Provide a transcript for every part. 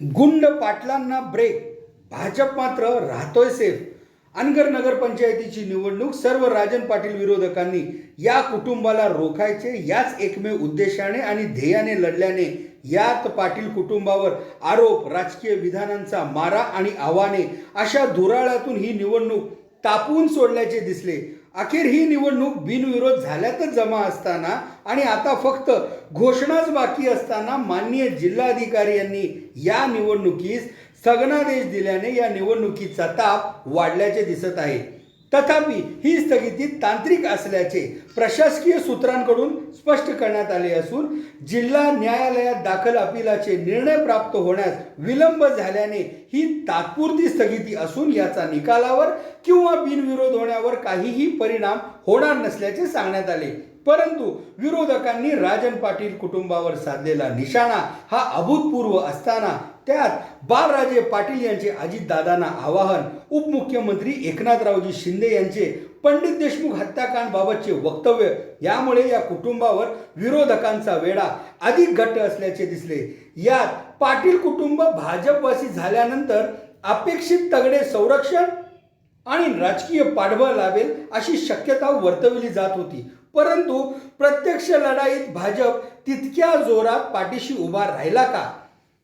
गुंड पाटलांना ब्रेक भाजप मात्र राहतोय सेफ अनगर नगरपंचायतीची निवडणूक सर्व राजन पाटील विरोधकांनी या कुटुंबाला रोखायचे याच एकमेव उद्देशाने आणि ध्येयाने लढल्याने यात पाटील कुटुंबावर आरोप राजकीय विधानांचा मारा आणि आव्हाने अशा धुराळ्यातून ही निवडणूक तापवून सोडल्याचे दिसले. अखेर ही निवडणूक बिनविरोध झाल्यातच जमा असताना आणि आता फक्त घोषणाच बाकी असताना माननीय जिल्हाधिकारी यांनी या निवडणुकीस स्थगनादेश दिल्याने या निवडणुकीचा ताप वाढल्याचे दिसत आहे. तथापि ही स्थगिती तांत्रिक असल्याचे प्रशासकीय सूत्रांकडून स्पष्ट करण्यात आले असून जिल्हा न्यायालयात दाखल अपिलाचे निर्णय प्राप्त होण्यास विलंब झाल्याने ही तात्पुरती स्थगिती असून याचा निकालावर किंवा बिनविरोध होण्यावर काहीही परिणाम होणार नसल्याचे सांगण्यात आले. परंतु विरोधकांनी राजन पाटील कुटुंबावर साधलेला निशाणा हा अभूतपूर्व असताना त्यात बाळराजे पाटील यांचे अजितदादांना आवाहन उपमुख्यमंत्री एकनाथरावजी शिंदे यांचे पंडित देशमुख हत्याकांडबाबतचे वक्तव्य यामुळे या कुटुंबावर विरोधकांचा वेढा अधिक घट्ट असल्याचे दिसले. यात पाटील कुटुंब भाजपवासी झाल्यानंतर अपेक्षित तगडे संरक्षण आणि राजकीय पाठबळ लावेल अशी शक्यता वर्तवली जात होती. परंतु प्रत्यक्ष लढाईत भाजप तितक्या जोरात पाठीशी उभा राहिला का?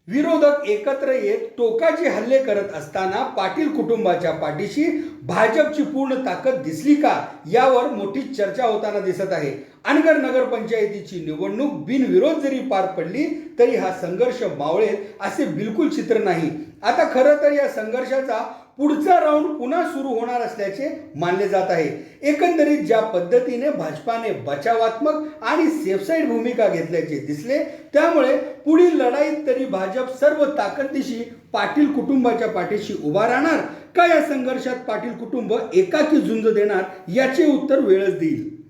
विरोधक एकत्र येत टोकाचे हल्ले करत असताना पाटील कुटुंबाच्या पाठीशी भाजपची पूर्ण ताकद दिसली का? यावर मोठी चर्चा होताना दिसत आहे. अनगर नगरपंचायतीची निवडणूक बिनविरोध जरी पार पडली तरी हा संघर्ष मावळेल असे बिलकुल चित्र नाही. आता खरं तर या संघर्षाचा पुढचा राऊंड पुन्हा सुरू होणार असल्याचे मानले जात आहे. एकंदरीत ज्या पद्धतीने भाजपाने बचावात्मक आणि सेफसाईड भूमिका घेतल्याचे दिसले त्यामुळे पुढील लढाईत तरी भाजप सर्व ताकदीशी पाटील कुटुंबाच्या पाठीशी उभा राहणार का या संघर्षात पाटील कुटुंब एकाकी झुंज देणार याचे उत्तर वेळच देईल.